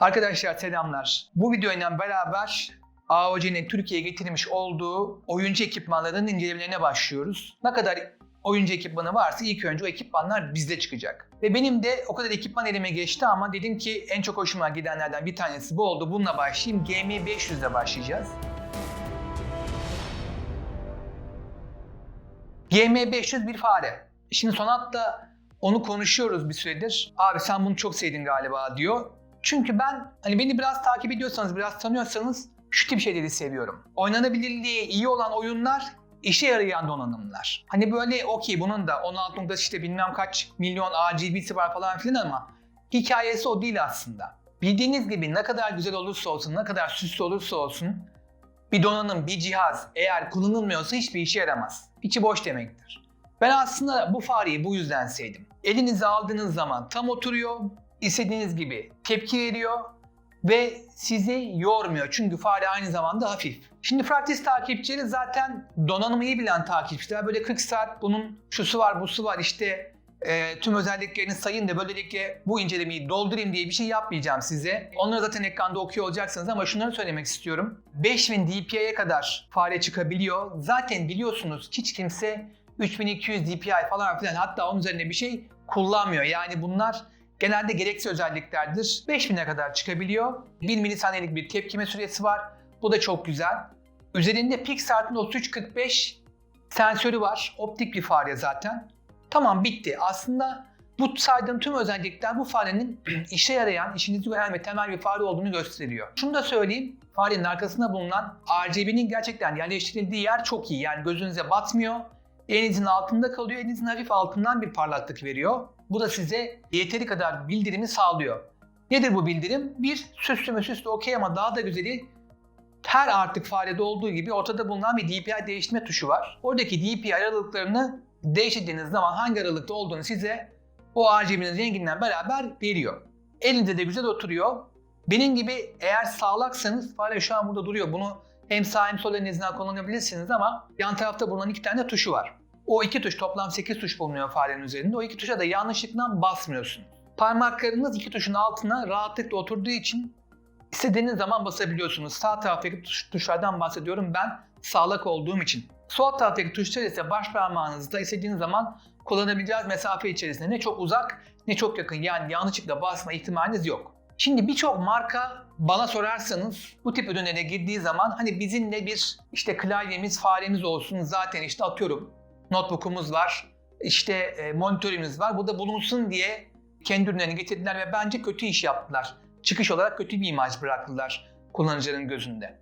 Arkadaşlar selamlar. Bu videoyla beraber AOC'nin Türkiye'ye getirmiş olduğu oyuncu ekipmanlarının incelemelerine başlıyoruz. Ne kadar oyuncu ekipmanı varsa ilk önce o ekipmanlar bizde çıkacak. Ve benim de o kadar ekipman elime geçti ama dedim ki en çok hoşuma gidenlerden bir tanesi bu oldu. Bununla başlayayım. GM500 ile başlayacağız. GM500 bir fare. Şimdi Sonat'ta onu konuşuyoruz bir süredir. Abi sen bunu çok sevdin galiba diyor. Çünkü ben hani beni biraz takip ediyorsanız, biraz tanıyorsanız şu tip şeyleri seviyorum. Oynanabilirliği iyi olan oyunlar, işe yarayan donanımlar. Hani böyle okey bunun da 16 nokta işte bilmem kaç milyon RGB'si var falan filan ama hikayesi o değil aslında. Bildiğiniz gibi ne kadar güzel olursa olsun, ne kadar süslü olursa olsun bir donanım, bir cihaz eğer kullanılmıyorsa hiçbir işe yaramaz. İçi boş demektir. Ben aslında bu fareyi bu yüzden sevdim. Elinize aldığınız zaman tam oturuyor, istediğiniz gibi tepki veriyor ve sizi yormuyor. Çünkü fare aynı zamanda hafif. Şimdi Fraktis takipçileri zaten donanımı iyi bilen takipçiler. Böyle 40 saat bunun şusu var, busu var işte e, tüm özelliklerini sayın da böylelikle bu incelemeyi doldurayım diye bir şey yapmayacağım size. Onları zaten ekranda okuyor olacaksınız ama şunları söylemek istiyorum. 5000 dpi'ye kadar fare çıkabiliyor. Zaten biliyorsunuz hiç kimse 3200 dpi falan filan hatta onun üzerine bir şey kullanmıyor. Yani bunlar genelde gereksiz özelliklerdir. 5000'e kadar çıkabiliyor. 1 milisaniyelik bir tepkime süresi var. Bu da çok güzel. Üzerinde Pixart'ın 3345 sensörü var. Optik bir fare zaten. Tamam bitti. Aslında bu saydığım tüm özellikler bu farenin işe yarayan, işinizi gören ve temel bir fare olduğunu gösteriyor. Şunu da söyleyeyim. Farenin arkasında bulunan RGB'nin gerçekten yerleştirildiği yer çok iyi. Yani gözünüze batmıyor. Elinizin altında kalıyor. Elinizin hafif altından bir parlaklık veriyor. Bu da size yeteri kadar bildirimi sağlıyor. Nedir bu bildirim? Bir, süslü mü süslü okey ama daha da güzeli her artık farede olduğu gibi ortada bulunan bir DPI değiştirme tuşu var. Oradaki DPI aralıklarını değiştirdiğiniz zaman hangi aralıkta olduğunu size o RGB'nin renginden beraber veriyor. Elinde de güzel oturuyor. Benim gibi eğer sağlaksanız fare şu an burada duruyor. Bunu hem sağ hem sol elinizden kullanabilirsiniz ama yan tarafta bulunan iki tane tuşu var. O iki tuş toplam 8 tuş bulunuyor farenin üzerinde. O iki tuşa da yanlışlıkla basmıyorsunuz. Parmaklarınız iki tuşun altına rahatlıkla oturduğu için istediğiniz zaman basabiliyorsunuz. Sağ taraftaki tuş, tuşlardan bahsediyorum ben sağlak olduğum için. Sol taraftaki tuşlar ise baş parmağınızda istediğiniz zaman kullanabileceğiniz mesafe içerisinde ne çok uzak ne çok yakın yani yanlışlıkla basma ihtimaliniz yok. Şimdi birçok marka bana sorarsanız bu tip ürünlere girdiği zaman hani bizimle bir işte klavyemiz, faremiz olsun zaten işte atıyorum notebook'umuz var, işte e, monitörümüz var. Bu da bulunsun diye kendi ürünlerini getirdiler ve bence kötü iş yaptılar. Çıkış olarak kötü bir imaj bıraktılar kullanıcının gözünde.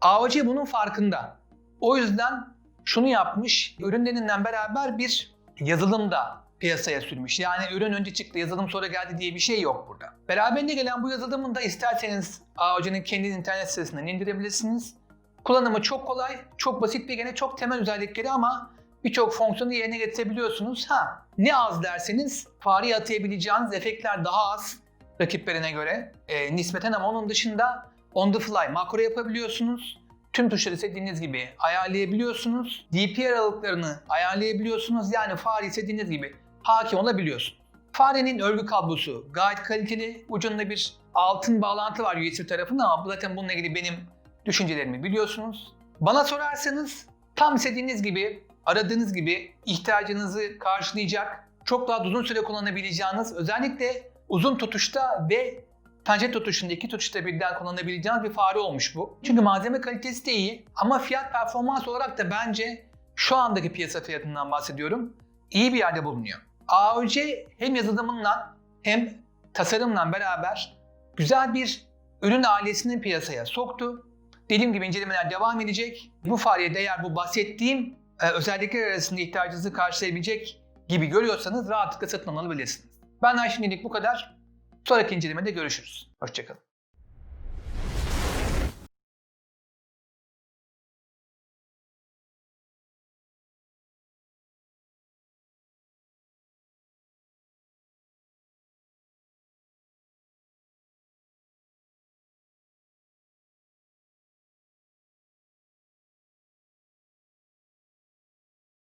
AOC bunun farkında. O yüzden şunu yapmış, ürünlerinden beraber bir yazılım da piyasaya sürmüş. Yani ürün önce çıktı, yazılım sonra geldi diye bir şey yok burada. Beraberinde gelen bu yazılımın da isterseniz AOC'nin kendi internet sitesinden indirebilirsiniz. Kullanımı çok kolay, çok basit bir gene çok temel özellikleri ama birçok fonksiyonu yerine getirebiliyorsunuz. Ha, ne az derseniz fareye atayabileceğiniz efektler daha az rakiplerine göre e, nispeten ama onun dışında on the fly makro yapabiliyorsunuz. Tüm tuşları istediğiniz gibi ayarlayabiliyorsunuz. DPI aralıklarını ayarlayabiliyorsunuz. Yani fare istediğiniz gibi hakim olabiliyorsunuz. Farenin örgü kablosu gayet kaliteli. Ucunda bir altın bağlantı var USB tarafında ama zaten bununla ilgili benim düşüncelerimi biliyorsunuz. Bana sorarsanız tam istediğiniz gibi, aradığınız gibi ihtiyacınızı karşılayacak, çok daha uzun süre kullanabileceğiniz, özellikle uzun tutuşta ve pencere tutuşunda iki tutuşta birden kullanabileceğiniz bir fare olmuş bu. Çünkü malzeme kalitesi de iyi ama fiyat performans olarak da bence şu andaki piyasa fiyatından bahsediyorum. iyi bir yerde bulunuyor. AOC hem yazılımınla hem tasarımla beraber güzel bir ürün ailesini piyasaya soktu. Dediğim gibi incelemeler devam edecek. Bu fareye değer bu bahsettiğim özellikler arasında ihtiyacınızı karşılayabilecek gibi görüyorsanız rahatlıkla satın alabilirsiniz. Benden şimdilik bu kadar. Sonraki incelemede görüşürüz. Hoşçakalın.